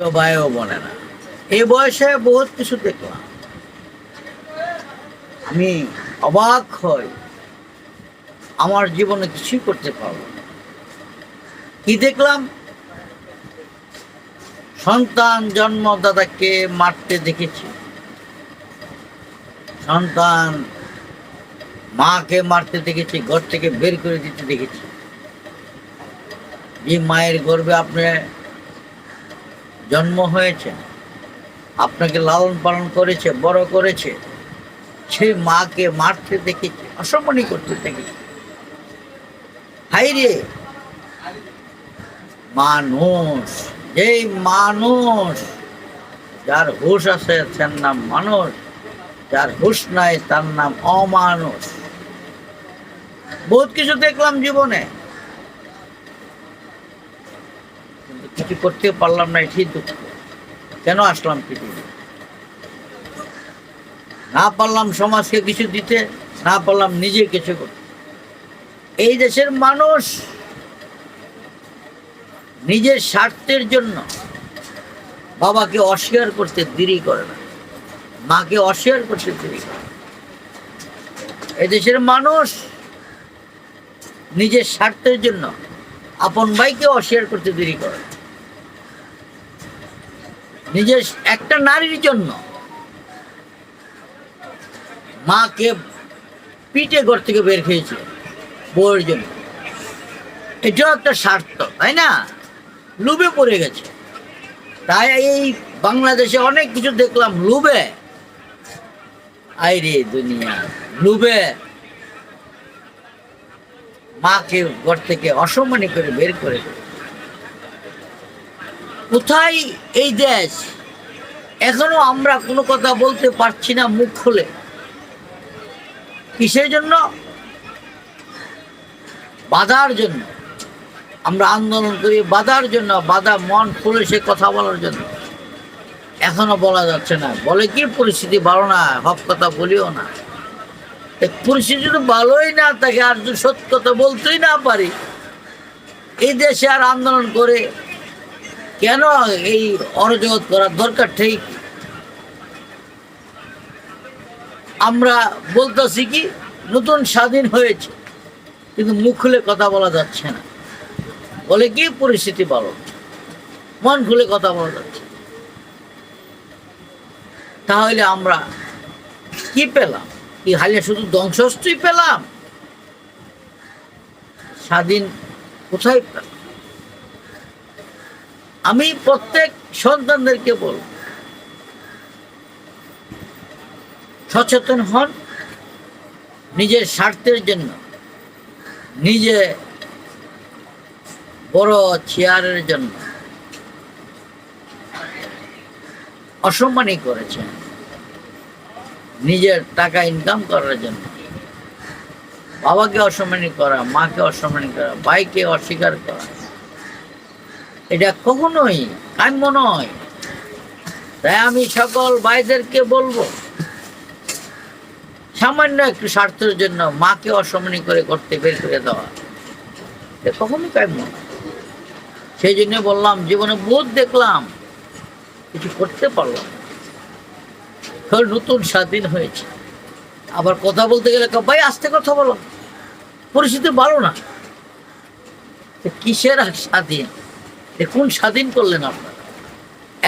ভাইও বলে না। এই বয়সে বহুত কিছু দেখলাম। আমি অবাক হই। আমার জীবনে কিছুই করতে পারব কি দেখলাম? সন্তান জন্মদাতাকে মারতে দেখেছি। সন্তান মাকে মারতে দেখেছি, ঘর থেকে বের করে দিতে দেখেছি। যে মায়ের গর্বে আপনার জন্ম হয়েছে, আপনাকে লালন পালন করেছে, বড় করেছে, সেই মাকে মারতে দেখেছি অসম্মানি করতে দেখেছে। হাই রে! মানুষ, যেই মানুষ, যার হুশ আছে তার নাম মানুষ, যার হুশ নাই তার নাম অমানুষ। বহুত কিছু দেখলাম জীবনে কিন্তু কিছু করতে পারলাম না এটি দুঃখ কেন আসলাম পৃথিবী না পারলাম সমাজকে কিছু দিতে, না পারলাম নিজে কিছু করতে এই দেশের মানুষ নিজের স্বার্থের জন্য বাবাকে অস্বীকার করতে দেরি করে না মাকে অস্বীকার করতে দেরি করে। এই দেশের মানুষ নিজের স্বার্থের জন্য আপন ভাইকে অস্বীকার করতে দেরি করে না। নিজের একটা নারীর জন্য মাকে পিঠে ঘর থেকে বের খেয়েছে বউয়ের জন্য। এটাও একটা স্বার্থ, তাই না? লুবে পড়ে গেছে। তাই এই বাংলাদেশে অনেক কিছু দেখলাম লুবে আই রে দুনিয়া লুবে মাকে ঘর থেকে অসম্মানী করে বের করে। কোথায় এই দেশ? এখনও আমরা কোনো কথা বলতে পারছি না মুখ খুলে। কিসের জন্য? বাধার জন্য। আমরা আন্দোলন করি বাধার জন্য, বাধা মন খুলে সে কথা বলার জন্য। এখনও বলা যাচ্ছে না। বলে কি পরিস্থিতি ভালো না? সব কথা বলিও না। পরিস্থিতি যদি ভালোই না থাকে আর সত্য কথা বলতেই না পারি, এই দেশে আর আন্দোলন করে কেন এই অরজগত করার দরকার? ঠিক। আমরা বলতেছি কি, নতুন স্বাধীন হয়েছে, কিন্তু মুখ খুলে কথা বলা যাচ্ছে না। বলে কি, পরিস্থিতি ভালো। মন খুলে কথা বলা যাচ্ছে। তাহলে আমরা কি পেলাম? কি হালে শুধু ধ্বংসস্তই পেলাম? স্বাধীন কোথায় পেলাম? আমি প্রত্যেক সন্তানদেরকে বলব, সচেতন হন নিজের স্বার্থের জন্য, নিজে বড় চেয়ারের জন্য। অসম্মানই করেছেন। নিজের টাকা ইনকাম করার জন্য। বাবাকে অসম্মানী করা, মাকে অসম্মানী করা, ভাইকে অস্বীকার করা। এটা কখনোই কাম্য নয়। তাই আমি সকল ভাইদেরকে বলব, সামান্য একটু স্বার্থের জন্য মাকে অসম্মানী করে করতে বের করে দেওয়া এটা কখনোই কাম্য নয়। সেই জন্য বললাম, জীবনে বোধ দেখলাম, কিছু করতে পারলাম। নতুন স্বাধীন হয়েছে। আবার কথা বলতে গেলে ভাই, আস্তে কথা বলো। পরিস্থিতি ভালো না। কিসের স্বাধীন? কোন স্বাধীন করলেন আপনারা।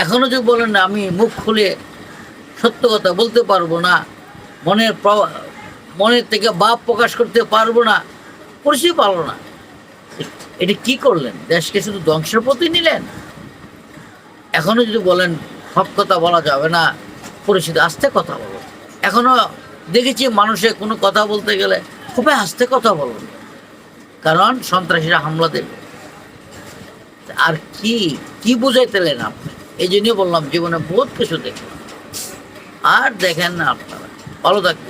এখনও যদি বলেন না, আমি মুখ খুলে সত্য কথা বলতে পারব না, মনের মনের থেকে ভাব প্রকাশ করতে পারব না পরিস্থিতি পারল না, এটা কি করলেন? দেশকে শুধু ধ্বংসের প্রতি নিলেন? এখনও যদি বলেন, সব কথা বলা যাবে না পরিস্থিতি আস্তে কথা বলো এখনও দেখেছি মানুষে কোনো কথা বলতে গেলে খুবই আস্তে কথা বলুন। কারণ সন্ত্রাসীরা হামলা দেবে। আর কি কি বুঝাইতেলেন আপনি? এই জন্য বললাম, জীবনে বহুত কিছু দেখলাম। আর দেখেন না আপনারা। ভালো থাকবেন।